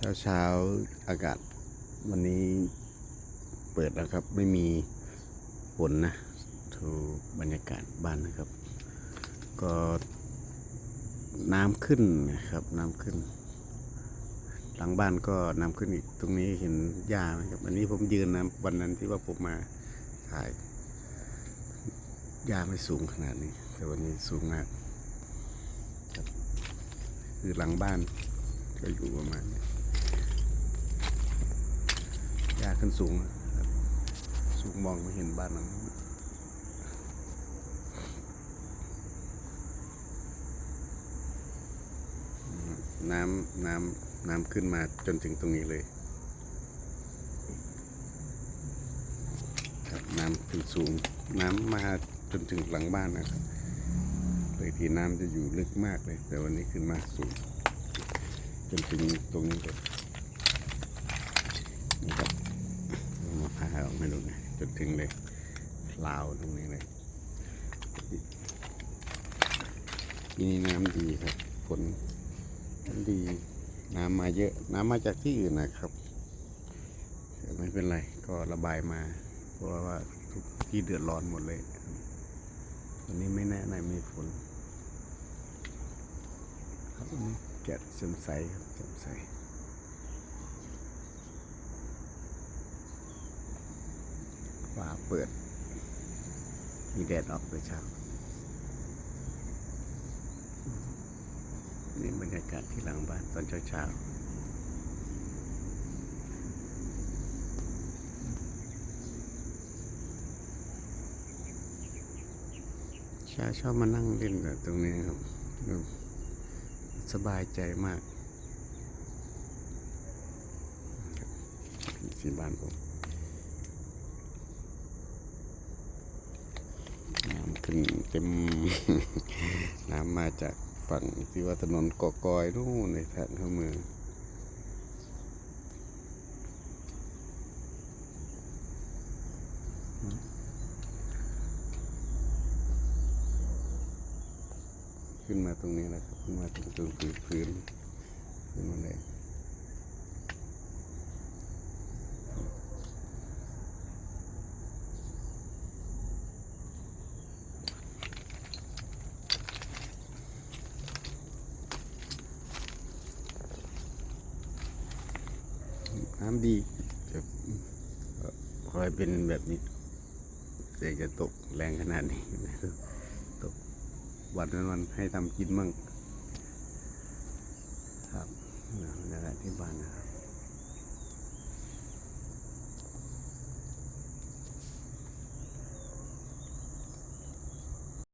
เช้าเช้าๆอากาศวันนี้เปิดแล้วครับ ไม่มีฝนนะดูบรรยากาศบ้านนะครับ ก็น้ำขึ้นนะครับ น้ำขึ้น หลังบ้านก็น้ำขึ้นอีกตรงนี้เห็นหญ้าไหมครับ อันนี้ผมยืนนะวันนั้นที่ว่าผมมาถ่ายหญ้าไม่สูงขนาดนี้ แต่วันนี้สูงมากครับคือหลังบ้านก็อยู่ประมาณนี้าขึ้นสูงสูงมองไม่เห็นบ้านนั้นน้ำน้ำน้ำขึ้นมาจนถึงตรงนี้เลยครับน้ำขึ้นสูงน้ำมาจนถึงหลังบ้านนะครับเลยที่น้ำจะอยู่ลึกมากเลย แต่วันนี้ขึ้นมาสูงจนถึงตรงนี้เลยนี่ครับ เอามาพาออกไม่รู้ไงจนถึงเลยลาวตรงนี้เลยที่นี่น้ำดีครับฝนดี น้ำมาเยอะ น้ำมาจากที่อื่นนะครับแต่ไม่เป็นไร ก็ระบายมา เพราะว่าทุกที่เดือดร้อนหมดเลยวันนี้ไม่แน่ในมีฝนครับวันนี้แกะเสมใสครับเสมใส ฟ้าเปิด มีแดดออกเลยเช้านี่บรรยากาศที่หลังบ้านตอนเช้าๆเช้าชอบมานั่งเล่นแบบตรงนี้ครับ สบายใจมากที่บ้านผม น้ำ ขึ้นเต็ม น้ำมาจากฝั่งที่ว่าถนนกอกอยนู่นในทางเข้าเมืองขึ้นมาตรงนี้นะครับ ขึ้นมาตรงตรงพื้น น้ำดีจะคอยเป็นแบบนี้แต่จะตกแรงขนาดนี้ตกวันวันให้ทำกินมั่งครับนะที่บ้านนะครับ